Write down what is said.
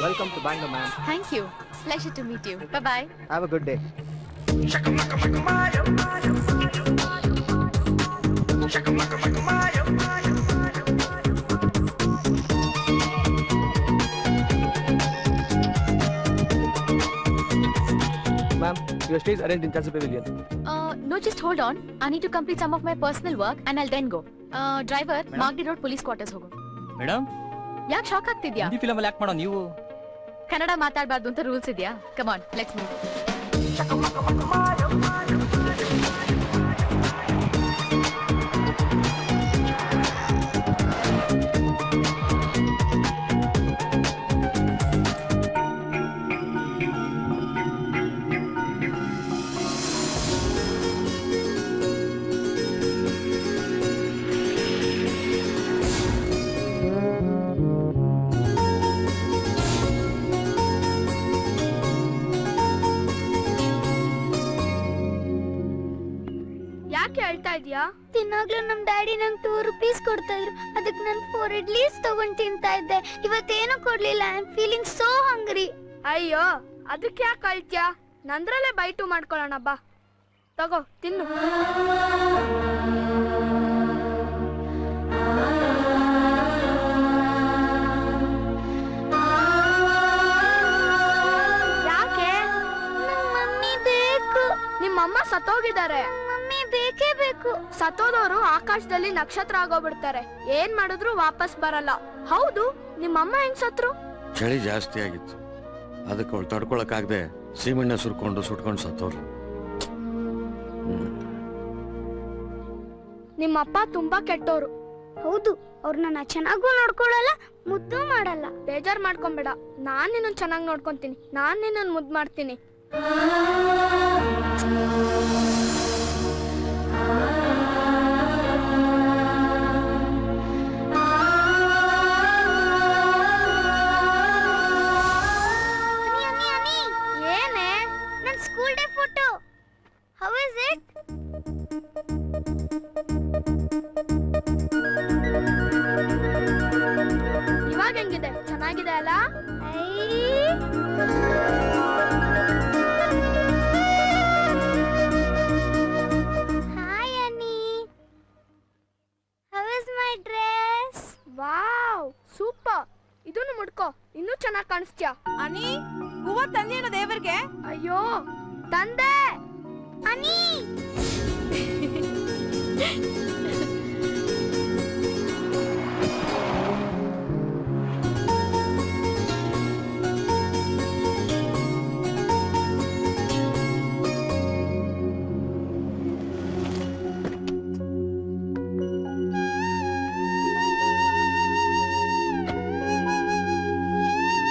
Welcome to Bangalore, ma'am. Thank you. Pleasure to meet you. Bye-bye. Have a good day. A good day ma'am your stage arrange in chancel pavilion no just hold on I need to complete some of my personal work and I'll then go driver Madam? Road police quarters ಹೋಗು. Madam ಯಾಕೆ shock ಆಗ್ತಿದ್ಯಾ? Hindi film ಅಲ್ಲಿ ಯಾಕೆ ಮಾಡೋ ನೀವು. ಕನ್ನಡ ಮಾತಾಡಬಾರ್ದು ಅಂತ rules ಇದೆಯಾ? ಕಮಾನ್ ಲೆಟ್ಸ್ ಮೂವ್ ಇದ್ಯಾ ಇದೀಯಾ ತಿನ್ನಾಗ್ಲೂ ನಮ್ ಡ್ಯಾಡಿ ನಂಗೆ ಟೂ ರುಪೀಸ್ ಕೊಡ್ತಾ ಇದ್ರು. ಅದಕ್ಕೆ ನಾನು ಫೋರ್ ಇಡ್ಲೀಸ್ ತಗೊಂಡ್ ತಿಂತಾ ಇದ್ದೆ. ಇವತ್ತೇನು ಕೊಡ್ಲಿಲ್ಲ. I am feeling so hungry ಅಯ್ಯೋ ಅದಕ್ಕೆ ಯಾಕೆ ಅಳ್ತ್ಯಾ? ನಂದ್ರಲ್ಲೇ ಬೈಟು ಮಾಡ್ಕೊಳ್ಳೋಣ ಬಾ. ತಗೋ ತಿನ್ನು. ಯಾಕೆ? ಮಮ್ಮಿ ಬೇಕು. ನಿಮ್ಮಮ್ಮ ಸತ್ತೋಗಿದ್ದಾರೆ. ಮಮ್ಮಿ ಬೇಕೇ ಬೇಕು ಸತ್ತೋದವರು ಆಕಾಶದಲ್ಲಿ ನಕ್ಷತ್ರ ಆಗೋಗ್ಬಿಡ್ತಾರೆ. ಏನ್ ಮಾಡಿದ್ರು ವಾಪಸ್ ಬರಲ್ಲ. ಹೌದು ನಿಮ್ಮಮ್ಮ ಹೆಂಗ್ ಸತ್ರು? ಚಳಿ ಜಾಸ್ತಿ ಆಗಿತ್ತು. ಅದಕ್ಕೆ ಅವಳು ತಡ್ಕೊಳಕ್ಕಾಗದೆ ಸೀಮೆಣ್ಣೆ ಸುರ್ಕೊಂಡು ಸುಟ್ಕೊಂಡು ಸತ್ತೋರು. ನಿಮ್ಮಪ್ಪ ತುಂಬಾ ಕೆಟ್ಟೋರು. ಹೌದು ಅವ್ರು ನನ್ನ ಚೆನ್ನಾಗೂ ನೋಡ್ಕೊಳಲ್ಲ ಮುದ್ದು ಮಾಡಲ್ಲ. ಬೇಜಾರ್ ಮಾಡ್ಕೊಂಬೇಡ. ನಾನ್ ನಿನ್ನ ಚೆನ್ನಾಗಿ ನೋಡ್ಕೊಂತೀನಿ. ನಾನ್ ನಿನ್ನ ಮುದ್ದು ಮಾಡ್ತೀನಿ. ನನ್ day photo. Photo how is it ಇವಾಗ ಹೆಂಗಿದೆ? ಚೆನ್ನಾಗಿದೆ ಅಲ್ಲ? ಹಾಯ್ ಅನ್ನಿ how is my dress wow super ಇದನ್ನು ಮುಡ್ಕೋ. ಇನ್ನೂ ಚೆನ್ನಾಗಿ ಕಾಣಿಸ್ತೀಯ? ಅನಿ ಹೂವ ತಂದೇನು ದೇವರಿಗೆ? ಅಯ್ಯೋ ತಂದೆ ಅನಿ